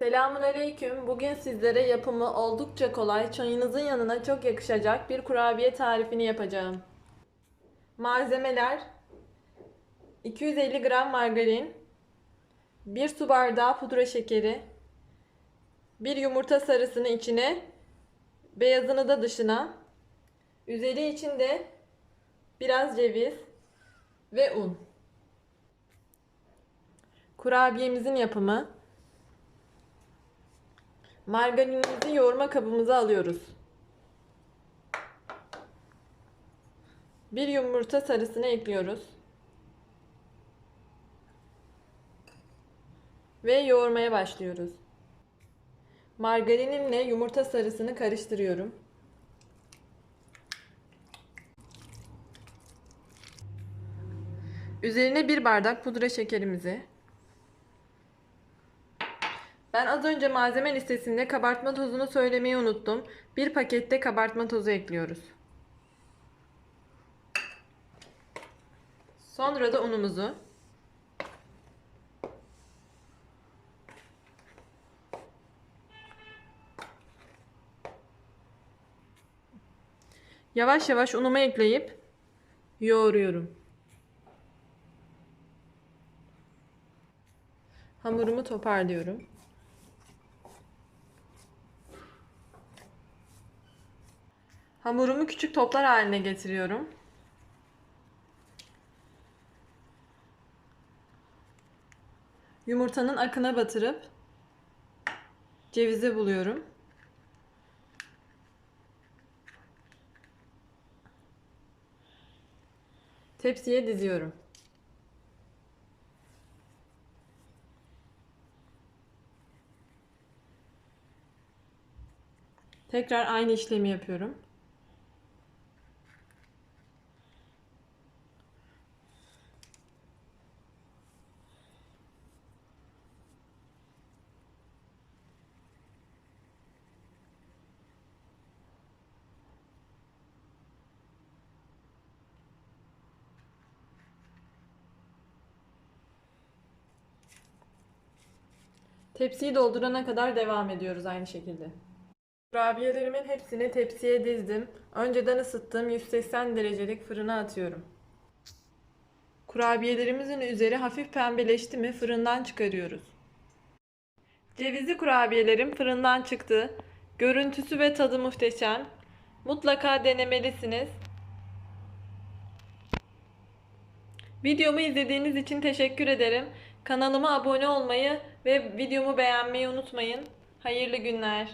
Selamun aleyküm. Bugün sizlere yapımı oldukça kolay, çayınızın yanına çok yakışacak bir kurabiye tarifini yapacağım. Malzemeler 250 gram margarin, 1 su bardağı pudra şekeri, 1 yumurta sarısını içine, beyazını da dışına, üzeri içinde biraz ceviz ve un. Kurabiyemizin yapımı Margarinimizi yoğurma kabımıza alıyoruz. Bir yumurta sarısını ekliyoruz. Ve yoğurmaya başlıyoruz. Margarinimle yumurta sarısını karıştırıyorum. Üzerine bir bardak pudra şekerimizi, ben az önce malzeme listesinde kabartma tozunu söylemeyi unuttum. Bir pakette kabartma tozu ekliyoruz. Sonra da unumuzu. Yavaş yavaş unumu ekleyip yoğuruyorum. Hamurumu toparlıyorum. Hamurumu küçük toplar haline getiriyorum. Yumurtanın akına batırıp cevizi buluyorum. Tepsiye diziyorum. Tekrar aynı işlemi yapıyorum. Tepsiyi doldurana kadar devam ediyoruz aynı şekilde. Kurabiyelerimin hepsini tepsiye dizdim. Önceden ısıttığım 180 derecelik fırına atıyorum. Kurabiyelerimizin üzeri hafif pembeleşti mi fırından çıkarıyoruz. Cevizli kurabiyelerim fırından çıktı. Görüntüsü ve tadı muhteşem. Mutlaka denemelisiniz. Videomu izlediğiniz için teşekkür ederim. Kanalıma abone olmayı ve videomu beğenmeyi unutmayın. Hayırlı günler.